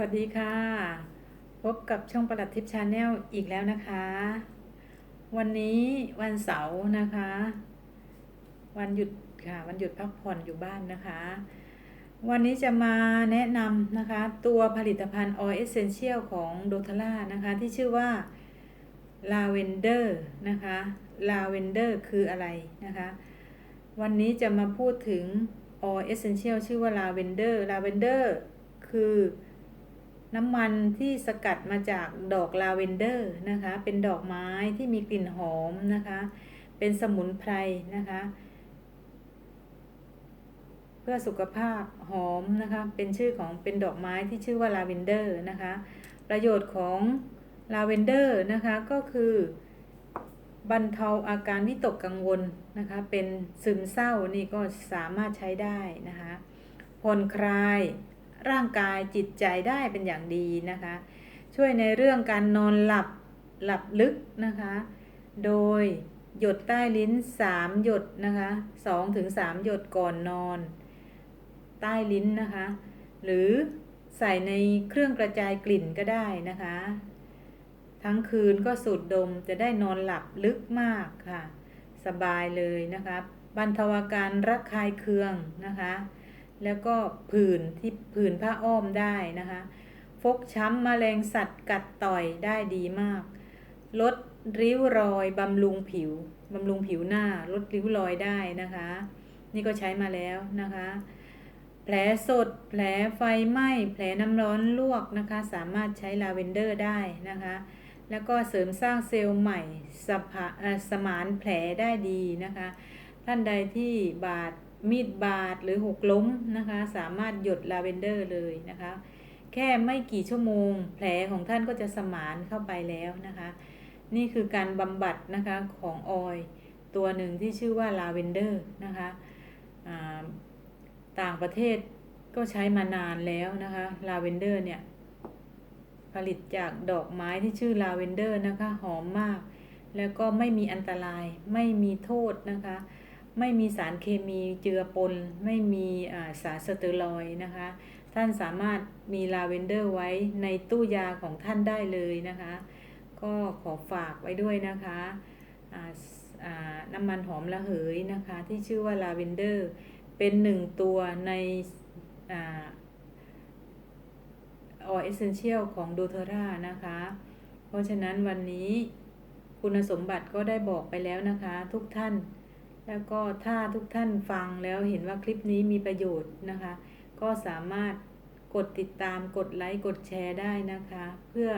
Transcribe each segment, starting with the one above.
วัสดีค่ะ พบกับช่องประหลัดทิพย์ชาแนลอีกแล้วนะคะ วันนี้วันเสาร์นะคะ วันหยุดค่ะวันหยุดพักผ่อนอยู่บ้านนะคะ วันนี้จะมาแนะนำนะคะ ตัวผลิตภัณฑ์ Oil Essential ของโดท l ล่านะคะ ที่ชื่อว่า Lavender นะคะ Lavender คืออะไรนะคะ วันนี้จะมาพูดถึง Oil Essential ชื่อว่า Lavender Lavender คือ น้ำมันที่สกัดมาจากดอกลาเวนเดอร์นะคะ เป็นดอกไม้ที่มีกลิ่นหอมนะคะ เป็นสมุนไพรนะคะ เพื่อสุขภาพหอมนะคะ เป็นชื่อของเป็นดอกไม้ที่ชื่อว่าลาเวนเดอร์นะคะ ประโยชน์ของลาเวนเดอร์นะคะก็คือบรรเทาอาการวิตกกังวลนะคะ เป็นซึมเศร้านี่ก็สามารถใช้ได้นะคะผ่อนคลาย ร่างกายจิตใจได้เป็นอย่างดีนะคะ ช่วยในเรื่องการนอนหลับหลับลึกนะคะ โดยหยดใต้ลิ้น 3 หยดนะคะ2ถึง3หยดก่อนนอน ใต้ลิ้นนะคะ หรือใส่ในเครื่องกระจายกลิ่นก็ได้นะคะ ทั้งคืนก็สูดดมจะได้นอนหลับลึกมากค่ะ สบายเลยนะคะบรรเทาอาการระคายเคืองนะคะ แล้วก็ผื่นที่ผื่นผ้าอ้อมได้นะคะ ฟกช้ำมแมลงสัตว์กัดต่อยได้ดีมาก ลดริ้วรอยบำรุงผิวบำรุงผิวหน้า ลดริ้วรอยได้นะคะ นี่ก็ใช้มาแล้วนะคะ แผลสด แผลไฟไหม้ แผลน้ำร้อนลวกนะคะ สามารถใช้ลาเวนเดอร์ได้นะคะ แล้วก็เสริมสร้างเซลล์ใหม่สภาสมานแผลได้ดีนะคะ ท่านใดที่บาด มีดบาดหรือหกล้มนะคะ สามารถหยดลาเวนเดอร์เลยนะคะ แค่ไม่กี่ชั่วโมง แผลของท่านก็จะสมานเข้าไปแล้วนะคะ นี่คือการบำบัดนะคะของออยตัวหนึ่งที่ชื่อว่าลาเวนเดอร์นะคะต่างประเทศก็ใช้มานานแล้วนะคะลาเวนเดอร์เนี่ยผลิตจากดอกไม้ที่ชื่อลาเวนเดอร์นะคะหอมมาก แล้วก็ไม่มีอันตรายไม่มีโทษนะคะ ไม่มีสารเคมีเจือปน ไม่มีสารสเตียรอยนะคะ ท่านสามารถมีลาเวนเดอร์ไว้ในตู้ยาของท่านได้เลยนะคะ ก็ขอฝากไว้ด้วยนะคะน้ำมันหอมระเหยนะคะ ที่ชื่อว่าลาเวนเดอร์เป็นหนึ่งตัวในออเอเซนเชียลของดูเทอร่านะคะ เพราะฉะนั้นวันนี้คุณสมบัติก็ได้บอกไปแล้วนะคะ ทุกท่าน แล้วก็ถ้าทุกท่านฟังแล้วเห็นว่าคลิปนี้มีประโยชน์นะคะ ก็สามารถกดติดตามกดไลค์กดแชร์ได้นะคะ เพื่อ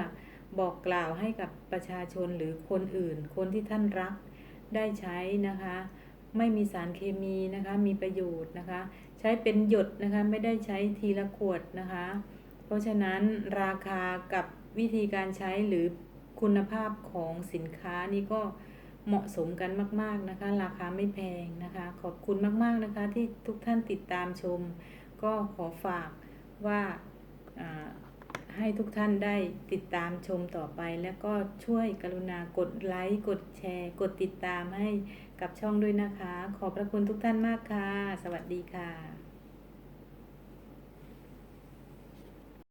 บอกกล่าวให้กับประชาชนหรือคนอื่น คนที่ท่านรักได้ใช้นะคะ ไม่มีสารเคมีนะคะ มีประโยชน์นะคะ ใช้เป็นหยดนะคะไม่ได้ใช้ทีละขวดนะคะ เพราะฉะนั้นราคากับวิธีการใช้หรือคุณภาพของสินค้านี่ก็ เหมาะสมกันมาก ๆนะคะ ราคาไม่แพงนะคะ ขอบคุณมาก ๆนะคะ ที่ทุกท่านติดตามชม ก็ขอฝากว่าให้ทุกท่านได้ติดตามชมต่อไป แล้วก็ช่วยกรุณากดไลค์กดแชร์ กดติดตามให้กับช่องด้วยนะคะ ขอบพระคุณทุกท่านมากค่ะ สวัสดีค่ะ